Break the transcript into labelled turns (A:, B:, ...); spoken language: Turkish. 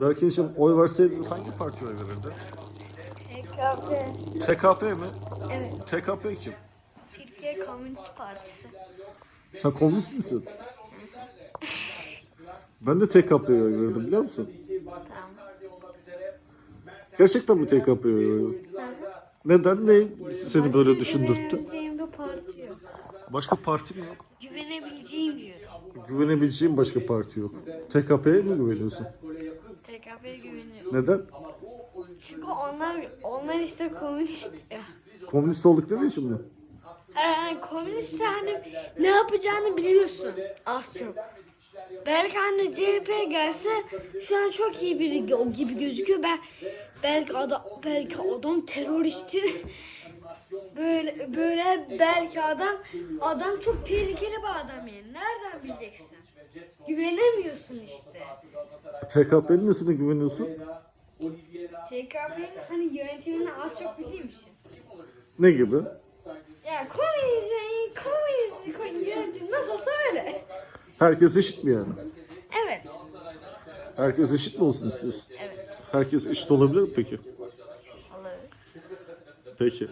A: Berkin için oy verseydiniz hangi partiye oy verirdi?
B: TKP.
A: TKP mi?
B: Evet.
A: TKP kim?
B: Türkiye Komünist Partisi.
A: Sen komünist misin? Ben de TKP'ye oy verirdim biliyor musun?
B: Tamam.
A: Gerçekten mi TKP'ye oy verirdim? Neden? Ne seni böyle düşündürttü?
B: Güvenebileceğim bir parti yok.
A: Başka parti mi yok?
B: Güvenebileceğim diyorum.
A: Güvenebileceğim başka parti yok. TKP'ye mi güveniyorsun?
B: TKP'ye güveniyorum.
A: Neden?
B: Çünkü onlar onlar işte komünist. ya.
A: Komünist oldukları için mi?
B: Yani komünist hani ne yapacağını biliyorsun az çok. Belki hani CHP gelse şu an çok iyi biri gibi gözüküyor. Ben belki adam belki adam teröristtir. Böyle böyle belki adam adam çok tehlikeli bir adam yani. Nereden bileceksin? Güvenemiyorsun işte.
A: TKP'nin nesine güveniyorsun?
B: TKP'nin hani yönetimini az çok bildiğim için.
A: Ne gibi?
B: Ya komünist, komünist yönetim nasılsa öyle.
A: Herkes eşit mi yani?
B: Evet.
A: Herkes eşit mi olsun istiyorsun?
B: Evet.
A: Herkes eşit olabilir mi peki?
B: Olur.
A: Peki.